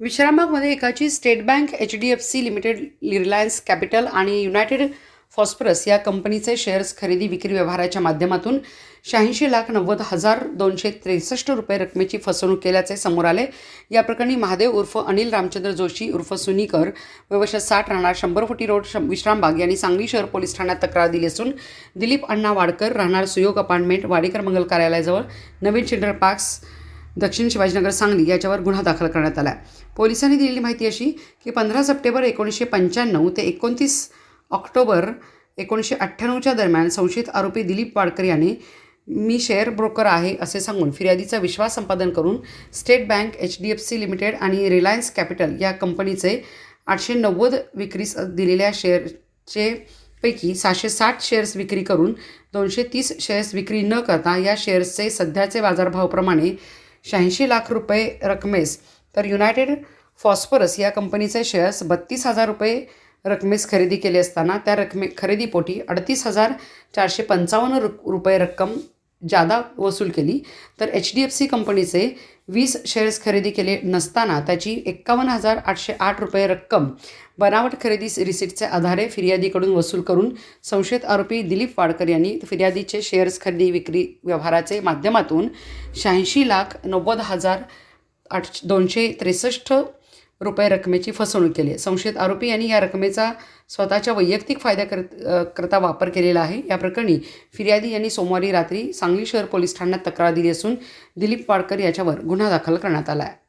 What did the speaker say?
विश्रामबागमध्ये एकाची state bank H D F C limited Reliance capital आणि युनायटेड फॉस्फरस या कंपनीचे शेअर्स खरेदी विक्री व्यवहाराच्या माध्यमातून शहाऐंशी लाख नव्वद हजार दोनशे त्रेसष्ट रुपये रकमेची फसवणूक केल्याचे समोर आले. या प्रकरणी महादेव उर्फ अनिल रामचंद्र जोशी उर्फ सुनीकर वयवर्ष साठ राहणार शंभर फुटी रोड विश्रामबाग यांनी सांगली शहर पोलीस ठाण्यात तक्रार दिली असून दिलीप अण्णा वाडकर राहणार सुयोग अपार्टमेंट वाडेकर मंगल कार्यालयाजवळ नवीन चिल्ड्रन पार्क्स दक्षिण शिवाजीनगर सांगली याच्यावर गुन्हा दाखल करण्यात आला आहे पोलिसांनी दिलेली माहिती अशी की पंधरा सप्टेंबर एकोणीसशे पंच्याण्णव ते एकोणतीस ऑक्टोबर एकोणीसशे अठ्ठ्याण्णवच्या दरम्यान संशयित आरोपी दिलीप वाडकर याने मी शेअर ब्रोकर आहे असे सांगून फिर्यादीचा विश्वास संपादन करून state bank H D F C limited आणि रिलायन्स कॅपिटल या कंपनीचे आठशे नव्वद विक्रीस दिलेल्या शेअरचे पैकी सहाशे साठ शेअर्स विक्री करून दोनशे तीस शेअर्स विक्री न करता या शेअर्सचे सध्याचे बाजारभावाप्रमाणे शहाऐंशी लाख रुपये रकमेस. तर युनायटेड फॉस्फरस या कंपनीचे शेअर्स बत्तीस हजार रुपये रकमेस खरेदी केले असताना त्या रकमे खरेदीपोटी अडतीस हजार चारशे पंचावन्न रु रुपये रक्कम जादा वसूल केली तर एच डी एफ सी कंपनीचे वीस शेअर्स खरेदी केले नसताना त्याची एक्कावन्न हजार आठशे आठ रुपये रक्कम बनावट खरेदी रिसिटच्या आधारे फिर्यादीकडून वसूल करून संशयित आरोपी दिलीप वाडकर यांनी फिर्यादीचे शेअर्स खरेदी विक्री व्यवहाराचे माध्यमातून शहाऐंशी लाख नव्वद हजार आठ दोनशे त्रेसष्ट रुपये रकमेची फसवणूक केली आहे. संशयित आरोपी यांनी या रकमेचा स्वतःच्या वैयक्तिक फायद्याकर करता वापर केलेला आहे. या प्रकरणी फिर्यादी यांनी सोमवारी रात्री सांगली शहर पोलीस ठाण्यात तक्रार दिली असून दिलीप वाडकर याच्यावर गुन्हा दाखल करण्यात आला आहे.